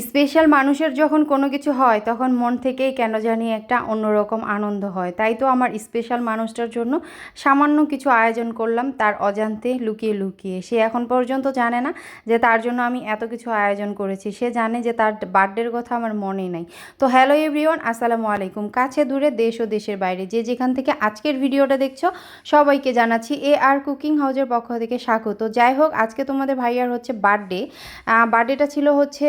Special মানুষের যখন কোনো কিছু হয়, তখন মন থেকেই কেন জানি একটা অন্যরকম আনন্দ হয়। তাই তো আমার স্পেশাল মানুষটার জন্য সামান্য কিছু আয়োজন করলাম, তার অজান্তে লুকিয়ে লুকিয়ে। সে এখন পর্যন্ত জানে না যে তার জন্য আমি এত কিছু আয়োজন করেছি। সে জানে যে তার বার্থডের কথা আমার মনে নাই। তো হ্যালো এভরিওয়ান, আসসালামু আলাইকুম। কাছে দূরে দেশ ও দেশের বাইরে যে যেখান থেকে আজকের ভিডিওটা দেখছ, সবাইকে জানাচ্ছি এ আর কুকিং হাউজের পক্ষ থেকে স্বাগত। যাই হোক, আজকে তোমাদের ভাইয়ার হচ্ছে বার্থডে। বার্থডেটা ছিল হচ্ছে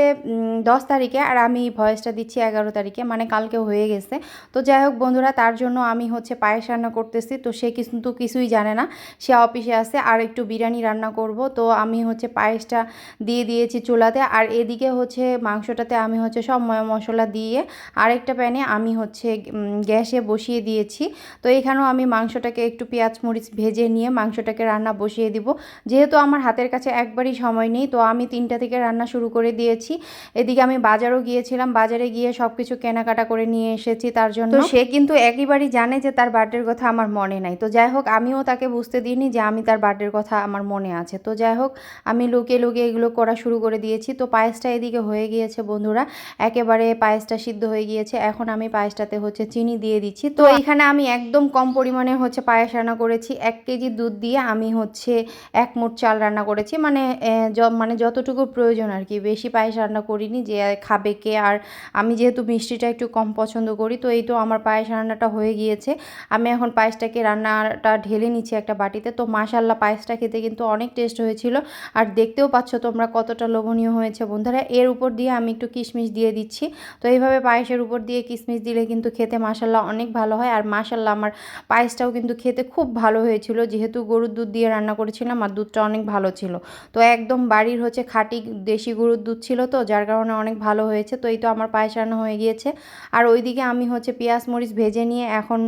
দশ তারিখে আর আমি ভয়েসটা দিচ্ছি এগারো তারিখে মানে কালকে হয়ে গেছে। তো যাই হোক বন্ধুরা, তার জন্য আমি হচ্ছে পায়েস রান্না করতেছি। তো সে কিন্তু কিছুই জানে না। সে অফিসে আছে আর একটু বিরিয়ানি রান্না করব। তো আমি হচ্ছে পায়েসটা দিয়ে দিয়েছি চুলাতে। আর এদিকে হচ্ছে মাংসটাতে আমি হচ্ছে সব মশলা দিয়ে আরেকটা প্যানে আমি হচ্ছে গ্যাসে বসিয়ে দিয়েছি। তো এখানেও আমি মাংসটাকে একটু পেঁয়াজ মরিচ ভেজে নিয়ে মাংসটাকে রান্না বসিয়ে দিব। যেহেতু আমার হাতের কাছে একবারই সময় নেই, তো আমি তিনটা থেকে রান্না শুরু করে দিয়েছি। এদিকে আমি বাজারও গিয়েছিলাম বাজারে গিয়ে সব কিছু কেনাকাটা করে নিয়ে এসেছি তার জন্য। তো সে কিন্তু একইবারই জানে যে তার বার্থডের কথা আমার মনে নাই। তো যাই হোক আমিও তাকে বুঝতে দিইনি যে আমি তার বার্থডের কথা আমার মনে আছে। তো যাই হোক আমি লুকিয়ে লুকিয়ে এগুলো করা শুরু করে দিয়েছি। তো পায়েসটা এদিকে হয়ে গিয়েছে বন্ধুরা একেবারে পায়েসটা সিদ্ধ হয়ে গিয়েছে। এখন আমি পায়েসটাতে হচ্ছে চিনি দিয়ে দিচ্ছি। তো এখানে আমি একদম কম পরিমাণে হচ্ছে পায়েস রান্না করেছি। এক কেজি দুধ দিয়ে আমি হচ্ছে এক মুঠ চাল রান্না করেছি। মানে মানে যতটুকু প্রয়োজন আর কি বেশি পায়েস রান্না করিনি যে খাবে কে আর আমি যেহেতু মিষ্টিটা একটু কম পছন্দ করি, তো এই তো আমার পায়েস রান্নাটা হয়ে গিয়েছে। আমি এখন পায়েসটাকে রান্নাটা ঢেলে নিচ্ছি একটা বাটিতে। তো মাশাল্লাহ পায়েসটা খেতে কিন্তু অনেক টেস্ট হয়েছিল। আর দেখতেও পাচ্ছ তোমরা কতটা লোভনীয় হয়েছে বন্ধুরা। এর উপর দিয়ে আমি একটু কিশমিশ দিয়ে দিচ্ছি। তো এইভাবে পায়েসের উপর দিয়ে কিশমিশ দিলে কিন্তু খেতে মাশাল্লাহ অনেক ভালো হয়। আর মাশাল্লাহ আমার পায়েসটাও কিন্তু খেতে খুব ভালো হয়েছিল। যেহেতু গরুর দুধ দিয়ে রান্না করেছিলাম আর দুধটা অনেক ভালো ছিল। তো একদম বাড়ির হচ্ছে খাঁটি দেশি গরুর দুধ ছিল তো, যার কারণে অনেক ভালো হয়েছে, তো এই তো আমার পায়েস রান্না হয়ে গিয়েছে। আর ওইদিকে আমি হচ্ছে পেঁয়াজ মরিচ ভেজে নিয়ে এখন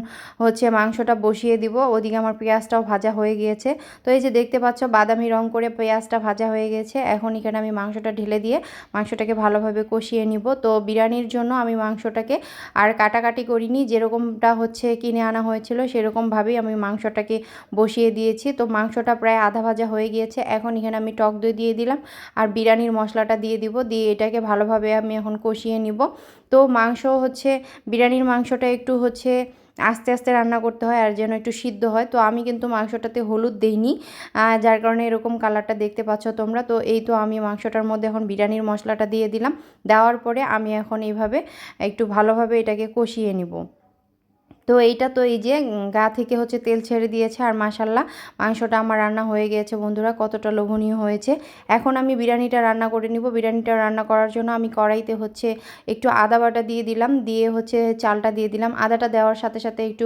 হচ্ছে মাংসটা বসিয়ে দিব, ওদিকে আমার পেঁয়াজটাও ভাজা হয়ে গিয়েছে। তো এই যে দেখতে পাচ্ছ বাদামি রং করে পেঁয়াজটা ভাজা হয়ে গেছে, এখন এখানে আমি মাংসটা ঢেলে দিয়ে মাংসটাকে ভালোভাবে কষিয়ে নিব। তো বিরিয়ানির জন্য আমি মাংসটাকে আর কাটাকাটি করিনি, যেরকমটা হচ্ছে কিনে আনা হয়েছিল সেরকমভাবেই আমি মাংসটাকে বসিয়ে দিয়েছি। তো মাংসটা প্রায় আধা ভাজা হয়ে গিয়েছে, এখন এখানে আমি টক দই দিয়ে দিলাম, আর বিরিয়ানির মশলাটা দিয়ে দিব, দিয়ে এটাকে ভালোভাবে আমি এখন কষিয়ে নিব। তো মাংস হচ্ছে, বিরিয়ানির মাংসটা একটু হচ্ছে আস্তে আস্তে রান্না করতে হয় আর যেন একটু সিদ্ধ হয়। তো আমি কিন্তু মাংসটাতে হলুদ দেইনি যার কারণে এরকম কালারটা দেখতে পাচ্ছ তোমরা। তো এই তো আমি মাংসটার মধ্যে এখন বিরিয়ানির মশলাটা দিয়ে দিলাম। দেওয়ার পরে আমি এখন এইভাবে একটু ভালোভাবে এটাকে কষিয়ে নিব। তো এইটা তো এই যে গা থেকে হচ্ছে তেল ছেড়ে দিয়েছে আর মাসাল্লাহ মাংসটা আমার রান্না হয়ে গিয়েছে বন্ধুরা, কতটা লোভনীয় হয়েছে। এখন আমি বিরিয়ানিটা রান্না করে নিব। বিরিয়ানিটা রান্না করার জন্য আমি কড়াইতে হচ্ছে একটু আদা বাটা দিয়ে দিলাম, দিয়ে হচ্ছে চালটা দিয়ে দিলাম। আদাটা দেওয়ার সাথে সাথে একটু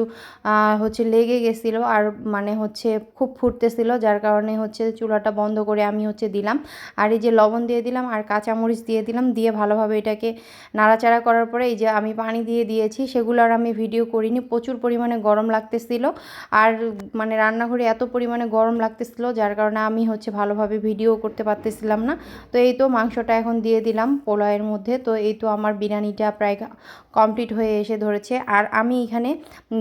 হচ্ছে লেগে গেছিল আর মানে হচ্ছে খুব ফুটতেছিল, যার কারণে হচ্ছে চুলাটা বন্ধ করে আমি হচ্ছে দিলাম। আর এই যে লবণ দিয়ে দিলাম আর কাঁচামরিচ দিয়ে দিলাম, দিয়ে ভালোভাবে এটাকে নাড়াচাড়া করার পরে এই যে আমি পানি দিয়ে দিয়েছি, সেগুলো আর আমি ভিডিও করিনি। প্রচুর পরিমাণে গরম লাগতেছিল। আর মানে রান্নাঘরে এত পরিমাণে গরম লাগতেছিল, যার কারণে আমি হচ্ছে ভালোভাবে ভিডিও করতে পারতেছিলাম না। তো এই তো মাংসটা এখন দিয়ে দিলাম পোলাওয়ের মধ্যে। তো এই তো আমার বিরিয়ানিটা প্রায় কমপ্লিট হয়ে এসে ধরেছে। আর আমি এখানে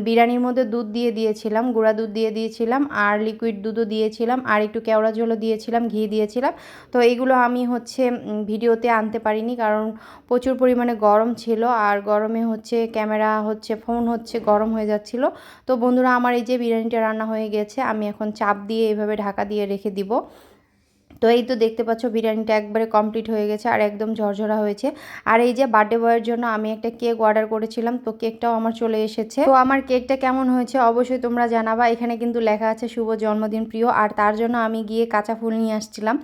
বিরিয়ানির মধ্যে দুধ দিয়ে দিয়েছিলাম, গুঁড়া দুধ দিয়ে দিয়েছিলাম, আর লিকুইড দুধও দিয়েছিলাম, আর একটু কেওড়া জলও দিয়েছিলাম, ঘি দিয়েছিলাম। তো এইগুলো আমি হচ্ছে ভিডিওতে আনতে পারিনি, কারণ প্রচুর পরিমাণে গরম ছিল। আর গরমে হচ্ছে ক্যামেরা, হচ্ছে ফোন হচ্ছে গরম হয়ে যাচ্ছিল। তো বন্ধুরা, আমার এই যে বিরিয়ানিটা রান্না হয়ে গেছে, আমি এখন চাপ দিয়ে এভাবে ঢাকা দিয়ে রেখে দিব। তো এই তো দেখতে পাচ্ছ, বিরিয়ানিটা একবারে কমপ্লিট হয়ে গেছে আর একদম ঝরঝরা হয়েছে। আর এই যে বার্থডে বয়ের জন্য আমি একটা কেক অর্ডার করেছিলাম, তো কেকটাও আমার চলে এসেছে। তো আমার কেকটা কেমন হয়েছে অবশ্যই তোমরা জানাবা। এখানে কিন্তু লেখা আছে, শুভ জন্মদিন প্রিয়। আর তার জন্য আমি গিয়ে কাঁচা ফুল নিয়ে আসছিলাম।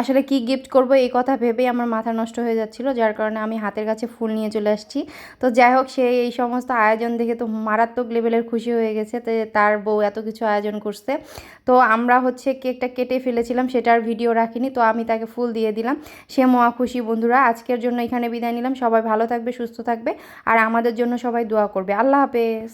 আসলে কি গিফট করব এই কথা ভেবেই আমার মাথা নষ্ট হয়ে যাচ্ছিল, যার কারণে আমি হাতের কাছে ফুল নিয়ে চলে আসছি। তো যাই হোক, সে এই সমস্ত আয়োজন দেখে তো মারাত্মক লেভেলের খুশি হয়ে গেছে তার বউ এত কিছু আয়োজন করছে। তো আমরা হচ্ছে কেকটা কেটে ফেলেছিলাম, সেটার ভিডিও রাখিনি, তো আমি তাকে ফুল দিয়ে দিলাম। সে মহা খুশি, বন্ধুরা। আজকের জন্য এখানে বিদায় নিলাম। সবাই ভালো থাকবে, সুস্থ থাকবে, আর আমাদের জন্য সবাই দোয়া করবে। আল্লাহ হাফেজ।